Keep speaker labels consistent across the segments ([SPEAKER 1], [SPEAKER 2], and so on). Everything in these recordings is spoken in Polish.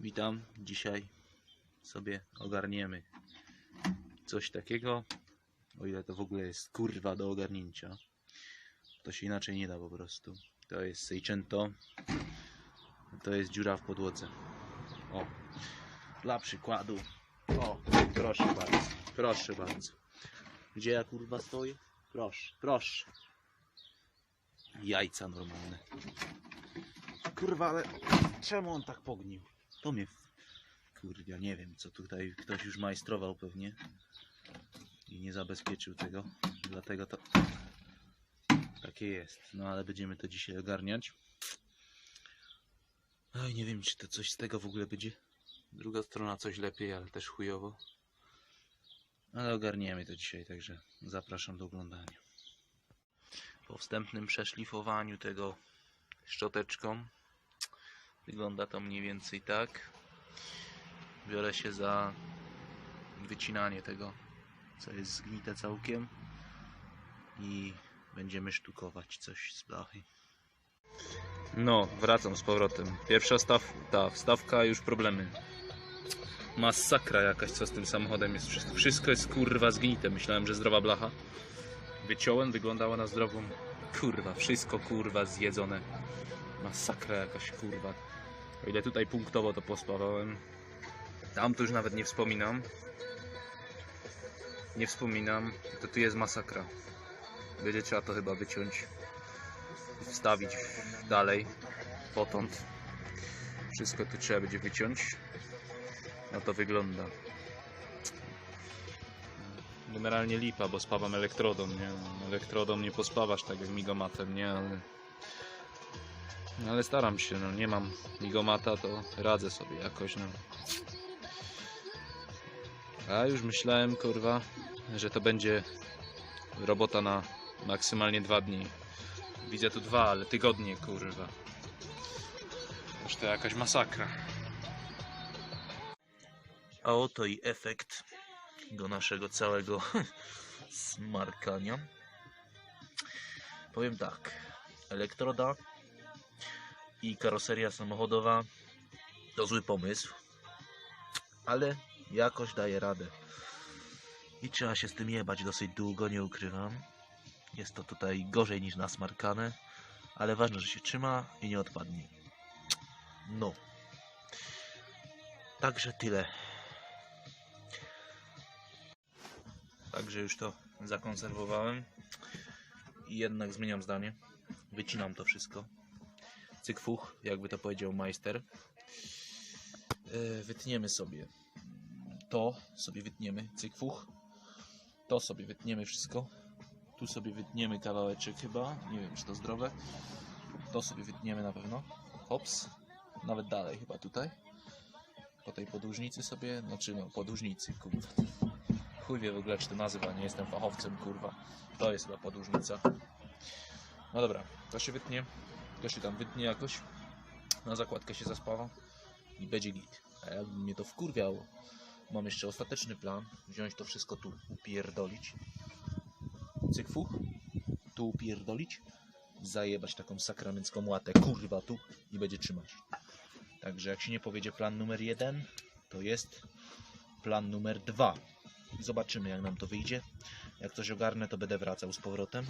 [SPEAKER 1] Witam. Dzisiaj sobie ogarniemy coś takiego, o ile to w ogóle jest kurwa do ogarnięcia. To się inaczej nie da po prostu. To jest Seicento. To jest dziura w podłodze. O, dla przykładu. O, proszę bardzo, proszę bardzo. Gdzie ja kurwa stoję? Proszę, proszę. Jajca normalne. Kurwa, ale czemu on tak pognił? To mnie. Kurwa, nie wiem, co tutaj ktoś już majstrował pewnie i nie zabezpieczył tego. Dlatego to takie jest. No ale będziemy to dzisiaj ogarniać. Oj, nie wiem, czy to coś z tego w ogóle będzie. Druga strona coś lepiej, ale też chujowo. Ale ogarniemy to dzisiaj, także zapraszam do oglądania. Po wstępnym przeszlifowaniu tego szczoteczką wygląda to mniej więcej tak. Biorę się za wycinanie tego, co jest zgnite całkiem i będziemy sztukować coś z blachy. No, wracam z powrotem. Pierwsza staw, ta wstawka, już problemy. Masakra jakaś, co z tym samochodem jest. Wszystko, wszystko jest kurwa zgnite. Myślałem, że zdrowa blacha. Wyciąłem, wyglądała na zdrową. Kurwa, wszystko kurwa zjedzone. Masakra jakaś kurwa. O ile tutaj punktowo to pospawałem. Tam to już nawet nie wspominam. Nie wspominam. To tu jest masakra. Będzie trzeba to chyba wyciąć. Wstawić dalej. Potąd. Wszystko tu trzeba będzie wyciąć. No to wygląda. Generalnie lipa, bo spawam elektrodą, nie? Elektrodą nie pospawasz tak jak migomatem, nie? Ale, ale staram się, no nie mam migomata, to radzę sobie jakoś, no. A już myślałem, kurwa, że to będzie robota na maksymalnie dwa dni. Widzę tu dwa, ale tygodnie, kurwa. Aż to jakaś masakra. A oto i efekt do naszego całego smarkania. Powiem tak, elektroda i karoseria samochodowa to zły pomysł, ale jakoś daje radę. I trzeba się z tym jebać dosyć długo, nie ukrywam. Jest to tutaj gorzej niż nasmarkane, ale ważne, że się trzyma i nie odpadnie. No. Także tyle. Także już to zakonserwowałem. I jednak zmieniam zdanie. Wycinam to wszystko. Cykfuch, jakby to powiedział majster. Yy, Wytniemy sobie to, sobie wytniemy cykfuch. To sobie wytniemy wszystko. Tu sobie wytniemy kawałeczek chyba. Nie wiem, czy to zdrowe. To sobie wytniemy na pewno. Hops. Nawet dalej chyba tutaj. Po tej podłużnicy sobie, znaczy no podłużnicy, kurwa. Chuj wie w ogóle, czy to nazywa, nie jestem fachowcem, kurwa. To jest chyba podłużnica. No dobra, to się wytnie. To się tam wytnie jakoś. Na zakładkę się zaspawa. I będzie git. A jakby mnie to wkurwiało. Mam jeszcze ostateczny plan. Wziąć to wszystko tu, upierdolić. Cykfuch. Tu upierdolić. Zajebać taką sakramencką łatę, kurwa, tu. I będzie trzymać. Także jak się nie powiedzie plan numer jeden, to jest plan numer dwa. Zobaczymy jak nam to wyjdzie. Jak coś ogarnę, to będę wracał z powrotem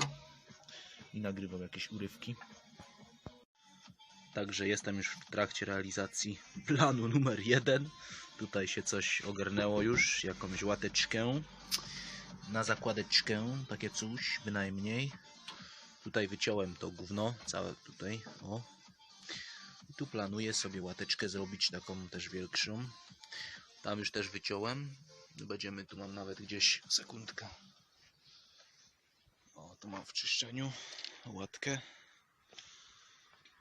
[SPEAKER 1] i nagrywał jakieś urywki. Także jestem już w trakcie realizacji planu numer jeden. Tutaj się coś ogarnęło już, jakąś łateczkę na zakładeczkę, takie coś bynajmniej. Tutaj wyciąłem to gówno, całe tutaj, o. I tu planuję sobie łateczkę zrobić taką też większą. Tam już też wyciąłem. Będziemy, tu mam nawet gdzieś, sekundkę. O, tu mam w czyszczeniu łatkę.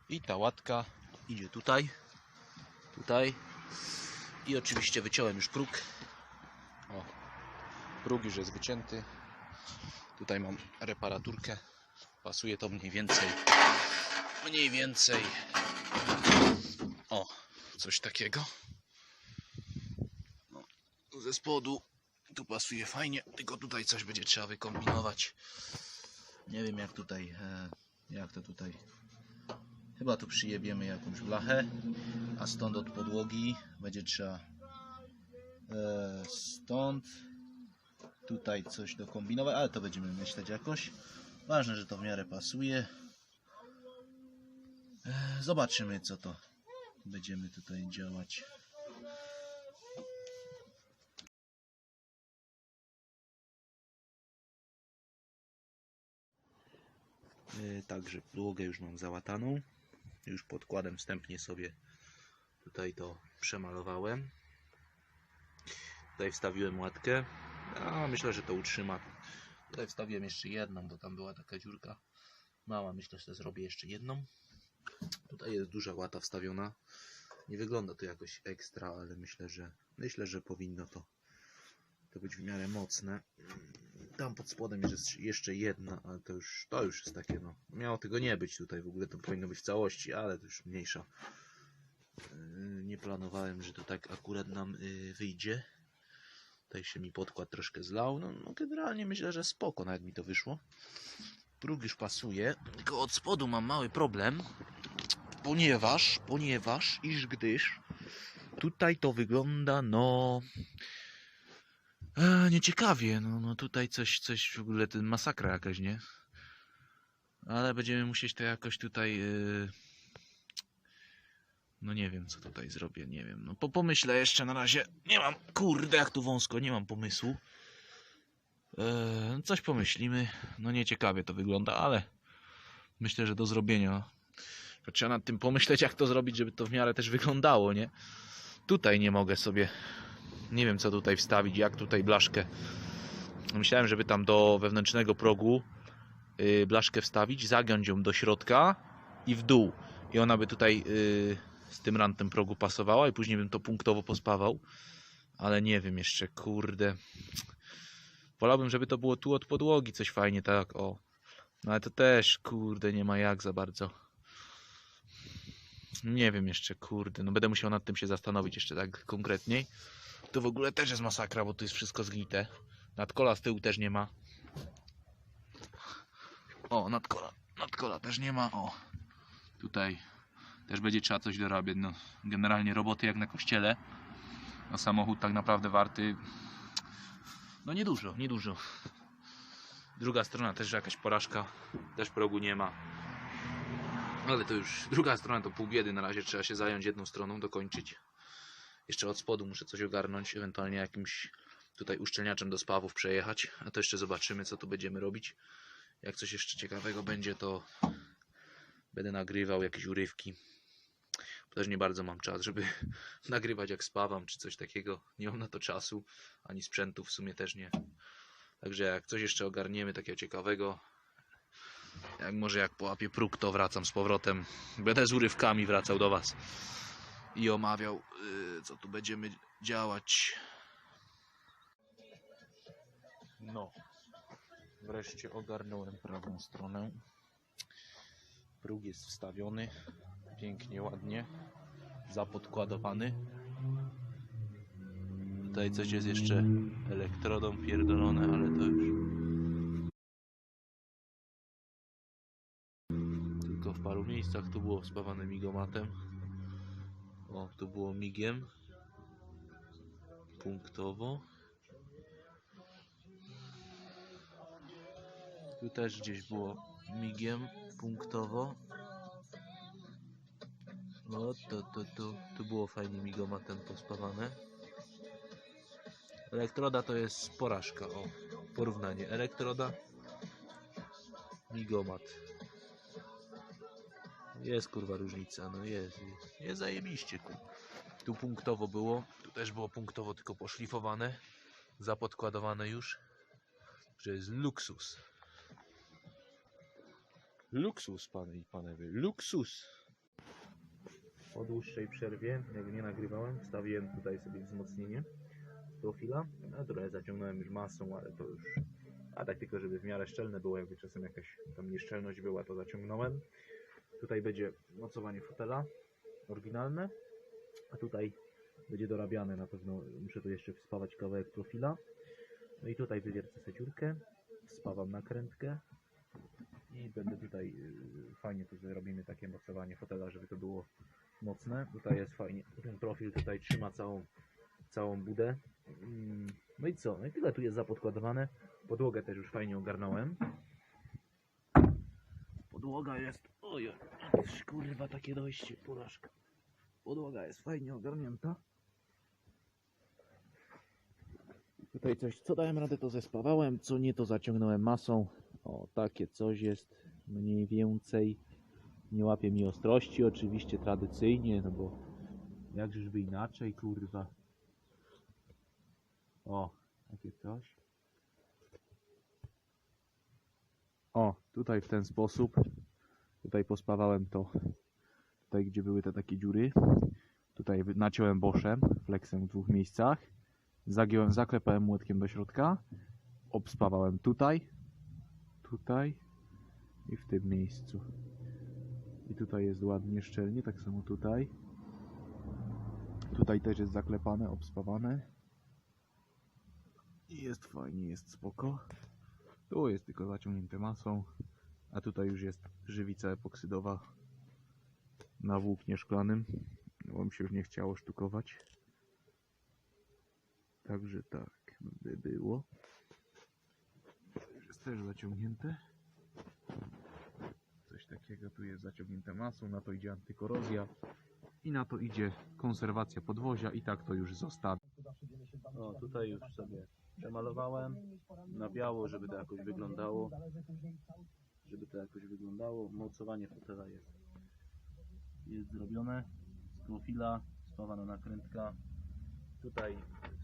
[SPEAKER 1] I ta łatka idzie tutaj. Tutaj. I oczywiście wyciąłem już próg. O, próg już jest wycięty. Tutaj mam reparaturkę. Pasuje to mniej więcej. Mniej więcej. O, coś takiego. No, ze spodu tu pasuje fajnie, tylko tutaj coś będzie trzeba wykombinować. Nie wiem jak tutaj, e, jak to tutaj
[SPEAKER 2] Chyba tu przyjebiemy jakąś blachę, a stąd od podłogi będzie trzeba e, stąd tutaj coś dokombinować, ale to będziemy myśleć jakoś. Ważne, że to w miarę pasuje. E, zobaczymy co to będziemy tutaj działać.
[SPEAKER 1] Yy, Także podłogę już mam załataną. Już podkładem wstępnie sobie tutaj to przemalowałem. Tutaj wstawiłem łatkę. A myślę, że to utrzyma. Tutaj wstawiłem jeszcze jedną, bo tam była taka dziurka mała. Myślę, że zrobię jeszcze jedną. Tutaj jest duża łata wstawiona. Nie wygląda to jakoś ekstra, ale myślę, że myślę, że powinno to, to być w miarę mocne. Tam pod spodem jest jeszcze jedna, ale to już, to już jest takie, no. Miało tego nie być tutaj, w ogóle to powinno być w całości, ale to już mniejsza. Yy, Nie planowałem, że to tak akurat nam yy, wyjdzie. Tutaj się mi podkład troszkę zlał. No, no generalnie myślę, że spoko, nawet mi to wyszło. Próg już pasuje, tylko od spodu mam mały problem, ponieważ, ponieważ, iż gdyż tutaj to wygląda, no... E, nieciekawie, no, no tutaj coś, coś w ogóle, ten masakra jakaś, nie? Ale będziemy musieć to jakoś tutaj, yy... no nie wiem, co tutaj zrobię, nie wiem, no po, pomyślę jeszcze na razie, nie mam, kurde, jak tu wąsko, nie mam pomysłu. E, coś pomyślimy, no nieciekawie to wygląda, ale myślę, że do zrobienia. Trzeba nad tym pomyśleć, jak to zrobić, żeby to w miarę też wyglądało, nie? Tutaj nie mogę sobie nie wiem co tutaj wstawić, jak tutaj blaszkę. Myślałem, żeby tam do wewnętrznego progu yy, blaszkę wstawić, zagiąć ją do środka i w dół. I ona by tutaj yy, z tym rantem progu pasowała i później bym to punktowo pospawał. Ale nie wiem jeszcze, kurde. Wolałbym, żeby to było tu od podłogi coś fajnie, tak, o. No ale to też, kurde, nie ma jak za bardzo. Nie wiem jeszcze, kurde, no będę musiał nad tym się zastanowić jeszcze tak konkretniej. To w ogóle też jest masakra, bo tu jest wszystko zgnite. Nadkola z tyłu też nie ma. O, nadkola, nadkola też nie ma. O, tutaj też będzie trzeba coś dorabiać. No, generalnie roboty jak na kościele. No, samochód tak naprawdę warty. No niedużo, niedużo. Druga strona też jakaś porażka. Też progu nie ma. Ale to już druga strona to pół biedy. Na razie trzeba się zająć jedną stroną, dokończyć. Jeszcze od spodu muszę coś ogarnąć, ewentualnie jakimś tutaj uszczelniaczem do spawów przejechać, a to jeszcze zobaczymy co tu będziemy robić. Jak coś jeszcze ciekawego będzie, to będę nagrywał jakieś urywki. Bo też nie bardzo mam czas, żeby nagrywać jak spawam, czy coś takiego. Nie mam na to czasu, ani sprzętu w sumie też nie. Także jak coś jeszcze ogarniemy takiego ciekawego, jak może jak połapię próg, to wracam z powrotem. Będę z urywkami wracał do Was i omawiał, y, co tu będziemy działać. No, wreszcie ogarnąłem prawą stronę. Próg jest wstawiony, pięknie, ładnie, zapodkładowany. Tutaj coś jest jeszcze elektrodą pierdolone, ale to już tylko w paru miejscach tu było spawane migomatem. O, tu było migiem. Punktowo. Tu też gdzieś było migiem punktowo. O, to, to, to, tu było fajnie migomatem pospawane. Elektroda to jest porażka. O, porównanie. Elektroda, migomat. Jest kurwa różnica, no jest, jest, jest zajebiście ku. Tu punktowo było, tu też było punktowo tylko poszlifowane, zapodkładowane już, że jest luksus. Luksus, panie i panowie, luksus. Po dłuższej przerwie, jak nie nagrywałem, wstawiłem tutaj sobie wzmocnienie profila. No, trochę zaciągnąłem już masą, ale to już... A tak tylko, żeby w miarę szczelne było, jakby czasem jakaś tam nieszczelność była, to zaciągnąłem. Tutaj będzie mocowanie fotela oryginalne, a tutaj będzie dorabiane na pewno. Muszę tu jeszcze wspawać kawałek profila. No i tutaj wywiercę sobie dziurkę, spawam nakrętkę i będę tutaj y, fajnie tu zrobimy takie mocowanie fotela, żeby to było mocne. Tutaj jest fajnie, ten profil tutaj trzyma całą, całą budę. Mm, No i co? No i tyle tu jest zapodkładowane. Podłogę też już fajnie ogarnąłem. Podłoga jest. Oj, kurwa, takie dojście, porażka. Podłoga jest fajnie ogarnięta. Tutaj coś, co dałem radę, to zespawałem, co nie, to zaciągnąłem masą. O, takie coś jest mniej więcej. Nie łapie mi ostrości, oczywiście tradycyjnie, no bo jakżeżby inaczej, kurwa. O, takie coś. O, tutaj w ten sposób. Tutaj pospawałem to. Tutaj, gdzie były te takie dziury. Tutaj naciąłem boszem, flexem w dwóch miejscach. Zagiąłem, zaklepałem młotkiem do środka. Obspawałem tutaj, tutaj i w tym miejscu. I tutaj jest ładnie szczelnie, tak samo tutaj. Tutaj też jest zaklepane, obspawane. I jest fajnie, jest spoko. Tu jest tylko zaciągnięte masą, a tutaj już jest żywica epoksydowa na włóknie szklanym, bo mi się już nie chciało sztukować. Także tak by było. Jest też zaciągnięte. Coś takiego tu jest zaciągnięte masą, na to idzie antykorozja i na to idzie konserwacja podwozia i tak to już zostawię. O, tutaj już sobie przemalowałem na biało, żeby to jakoś wyglądało. Żeby to jakoś wyglądało. Mocowanie fotela jest, jest zrobione. Z profila spawana nakrętka. Tutaj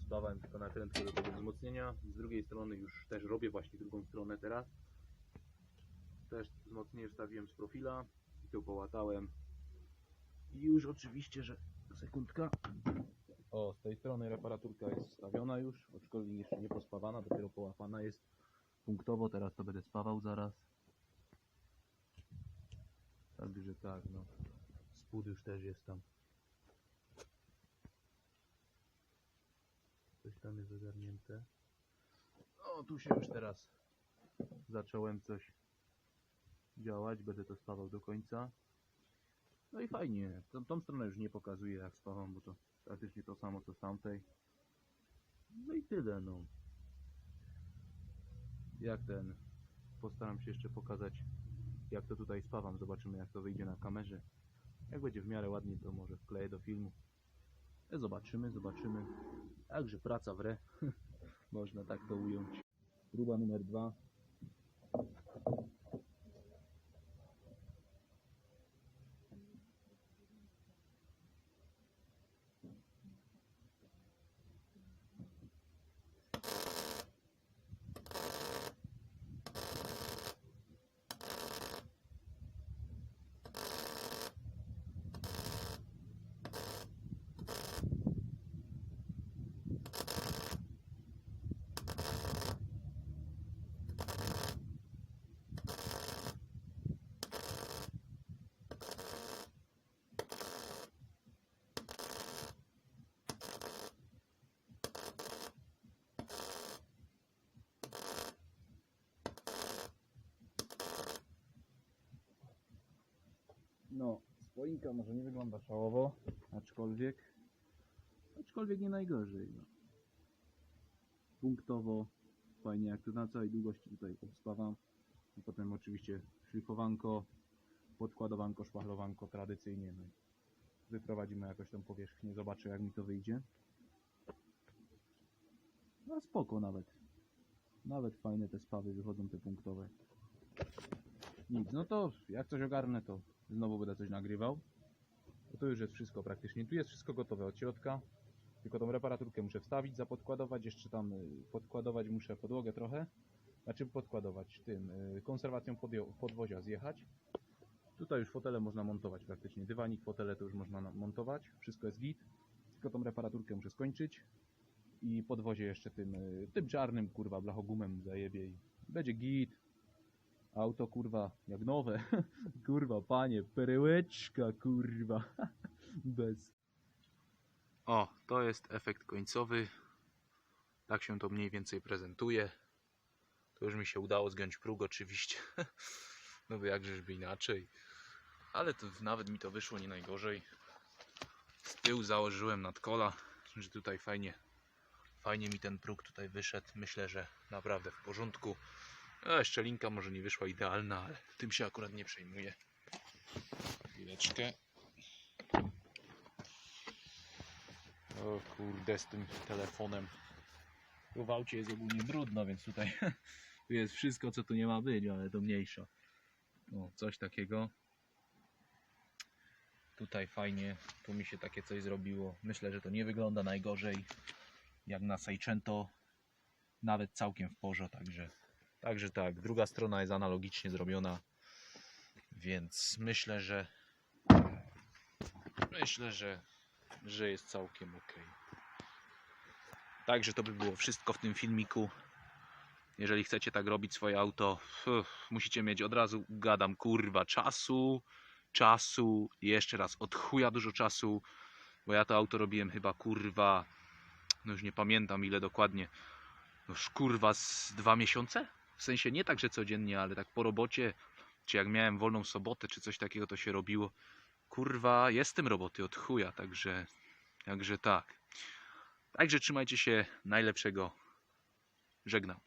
[SPEAKER 1] spawałem tylko nakrętkę do tego wzmocnienia. Z drugiej strony już też robię właśnie drugą stronę teraz. Też wzmocnienie wstawiłem z profila i tu połatałem. I już oczywiście, że sekundka. O, z tej strony reparaturka jest wstawiona już, aczkolwiek jeszcze nie pospawana, dopiero połapana jest punktowo, teraz to będę spawał zaraz. Także tak, no. Spód już też jest tam. Coś tam jest ogarnięte. O, tu się już teraz zacząłem coś działać, będę to spawał do końca. No i fajnie, tą, tą stronę już nie pokazuję jak spawam, bo to praktycznie to samo co z tamtej. No i tyle, no. Jak ten, postaram się jeszcze pokazać jak to tutaj spawam, zobaczymy jak to wyjdzie na kamerze. Jak będzie w miarę ładnie, to może wkleję do filmu. Zobaczymy, zobaczymy. Także praca w re, można tak to ująć. Próba numer dwa. Spoinka może nie wygląda szałowo, aczkolwiek, aczkolwiek nie najgorzej. No. Punktowo, fajnie jak tu na całej długości tutaj obspawam. I potem oczywiście szlifowanko, podkładowanko, szpachlowanko tradycyjnie. No. Wyprowadzimy jakoś tą powierzchnię, zobaczę jak mi to wyjdzie. No spoko nawet. Nawet fajne te spawy wychodzą te punktowe. Nic, no to jak coś ogarnę to znowu będę coś nagrywał. Bo to już jest wszystko praktycznie. Tu jest wszystko gotowe od środka. Tylko tą reparaturkę muszę wstawić, zapodkładować, jeszcze tam y, podkładować muszę podłogę trochę. Znaczy podkładować tym, y, konserwacją podwozia zjechać. Tutaj już fotele można montować praktycznie. Dywanik, fotele to już można na- montować. Wszystko jest git. Tylko tą reparaturkę muszę skończyć. I podwozie jeszcze tym, y, tym czarnym kurwa blachogumem zajebie będzie git. Auto kurwa jak nowe. kurwa panie, perełeczka kurwa. Bez. O, to jest efekt końcowy. Tak się to mniej więcej prezentuje. To już mi się udało zgiąć próg oczywiście.
[SPEAKER 3] No bo jakżeżby inaczej.
[SPEAKER 1] Ale to nawet mi to wyszło nie najgorzej. Z tyłu założyłem nadkola, że tutaj fajnie, fajnie mi ten próg tutaj wyszedł. Myślę, że naprawdę w porządku. A szczelinka może nie wyszła idealna, ale tym się akurat nie przejmuję. Chwileczkę. O kurde, z tym telefonem. Tu w aucie jest ogólnie brudno, więc tutaj tu jest wszystko, co tu nie ma być, ale to mniejsza. O, coś takiego. Tutaj fajnie, tu mi się takie coś zrobiło. Myślę, że to nie wygląda najgorzej. Jak na Seicento, nawet całkiem w porządku, także, także tak. Druga strona jest analogicznie zrobiona, więc myślę, że myślę, że, że jest całkiem ok. Także to by było wszystko w tym filmiku. Jeżeli chcecie tak robić swoje auto, uff, musicie mieć od razu, gadam, kurwa, czasu, czasu, jeszcze raz, od chuja dużo czasu, bo ja to auto robiłem chyba, kurwa, no już nie pamiętam ile dokładnie, no już kurwa z dwa miesiące? W sensie nie tak, że codziennie, ale tak po robocie, czy jak miałem wolną sobotę, czy coś takiego, to się robiło. Kurwa, jest tym roboty od chuja, także, także tak. Także trzymajcie się najlepszego. Żegnam.